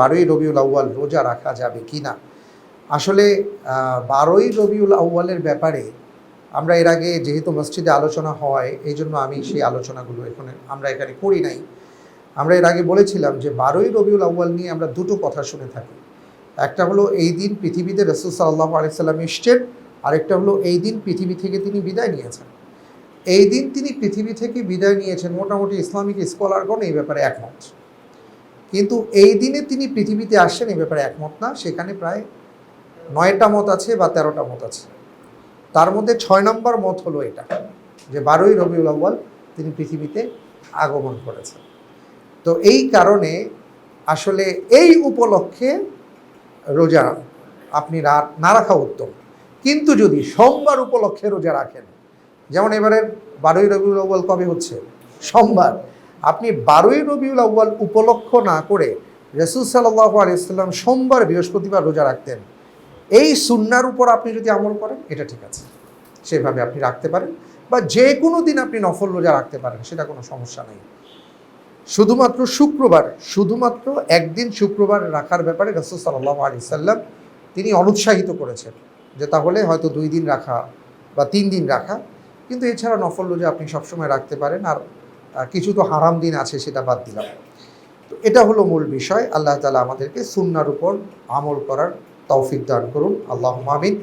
বারোই রবিউল আউ্য়াল রোজা রাখা যাবে কি না? আসলে বারোই রবিউল আউ্য়ালের ব্যাপারে আমরা এর আগে যেহেতু মসজিদে আলোচনা হয়, এই জন্য আমি সেই আলোচনাগুলো এখানে আমরা এখানে করি নাই। আমরা এর আগে বলেছিলাম যে বারোই রবিউল আউ্য়াল নিয়ে আমরা দুটো কথা শুনে থাকি। একটা হলো, এই দিন পৃথিবীতে রসুল সাল্লাহ আলাইসাল্লাম এসছেন। আরেকটা হলো, এই দিন পৃথিবী থেকে তিনি বিদায় নিয়েছেন। এই দিন তিনি পৃথিবী থেকে বিদায় নিয়েছেন। মোটামুটি ইসলামিক স্কলারগণ এই ব্যাপারে একমত। কিন্তু এই দিনে তিনি পৃথিবীতে আসছেন এই ব্যাপারে একমত না। সেখানে প্রায় নয়টা মত আছে বা তেরোটা মত আছে। তার মধ্যে ছয় নম্বর মত হলো এটা, যে বারোই রবিউল আউ্য়াল তিনি পৃথিবীতে আগমন করেছেন। তো এই কারণে আসলে এই উপলক্ষে রোজা আপনি রা- না রাখা উত্তম। কিন্তু যদি সোমবার উপলক্ষে রোজা রাখেন, যেমন এবারের বারোই রবিউল আউ্য়াল কবে হচ্ছে? সোমবার। আপনি বারোই রবিউল আউ্য়াল উপলক্ষ না করে রসুল সাল্লাহ আলিয়াল্লাম সোমবার, বৃহস্পতিবার রোজা রাখতেন। এই সুন্নার উপর আপনি যদি আমল করেন, এটা ঠিক আছে। সেভাবে আপনি রাখতে পারেন বা যে কোনো দিন আপনি নফল রোজা রাখতে পারেন, সেটা কোনো সমস্যা নেই। শুধুমাত্র শুক্রবার, শুধুমাত্র একদিন শুক্রবার রাখার ব্যাপারে রসুল সাল্লাহ আলি সাল্লাম তিনি অনুৎসাহিত করেছেন যে তাহলে হয়তো দুই দিন রাখা বা তিন দিন রাখা। কিন্তু এছাড়া নফল রোজা আপনি সবসময় রাখতে পারেন। আর কিছু তো হারাম দিন আছে, সেটা বাদ দিলাম। তো এটা হলো মূল বিষয়। আল্লাহ তালা আমাদেরকে সুন্নার উপর আমল করার তৌফিক দান করুন। আল্লাহ আমিন।